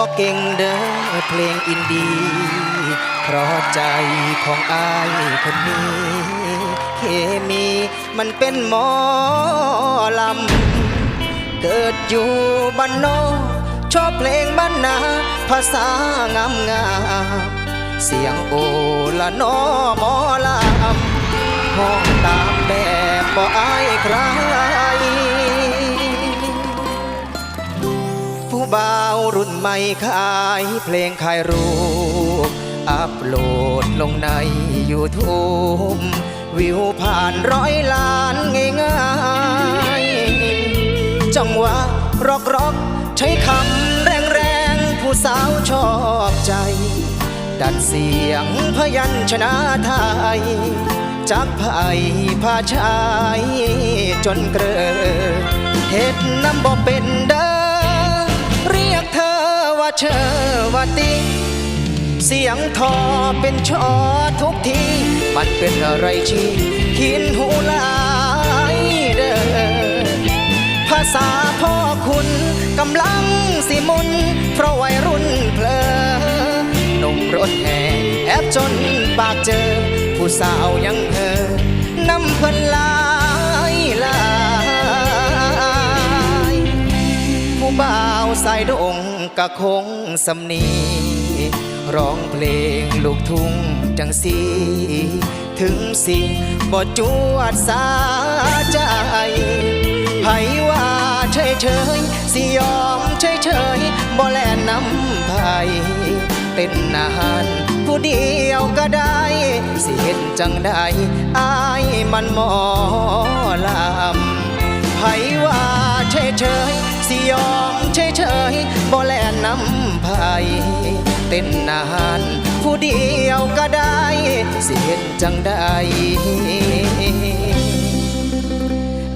บ่เก่งเด้อเพลงอินดี เพราะใจของอายคนนี้ เคมีมันเป็นหมอลำ เกิดอยู่บ้านนอกชอบเพลงบ้านนา ภาษางามงามเสียงโอละนอหมอลำห้องตามแบบบ่อายใคร บ่าวรุ่นใหม่ขายเพลงขายรูป อัพโหลดลงใน YouTube วิวผ่านร้อยล้านง่ายๆ จังหวะร็อกร็อกใช้คำแรงแรงๆผู้สาวชอบใจ ดัดเสียงพยัญชนะไทยจากไผ่พาชายจนเกลอเฮ็ดน้ำบ่เป็นเด้ เชอวติ เสียงทอเป็นชอทุกที มันเป็นอะไรที่ขินหูลายเด้อภาษาพ่อคุณกำลังสิมุน เพราะวัยรุ่นเพลอหนุ่มรถแห่แอบจนปากเจอ ผู้สาวยังเธอนำเพิ่นลา สายดงกะคงสำนีร้องเพลงลูกทุ่งจังสีถึงสิบ่จวดสาใจไผว่าเฉยเฉยสิยอมเฉยเฉยบ่แลนำไผเต้นนานผู้เดียวก็ได้ สิเห็นจังได้อายมันหมอลำไผว่า เฉยสิยอมเฉยเฉยบ่แลน้ำไผเต้นนานผู้เดียวก็ได้สิเห็นจังได้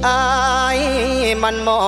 อายมันหมอ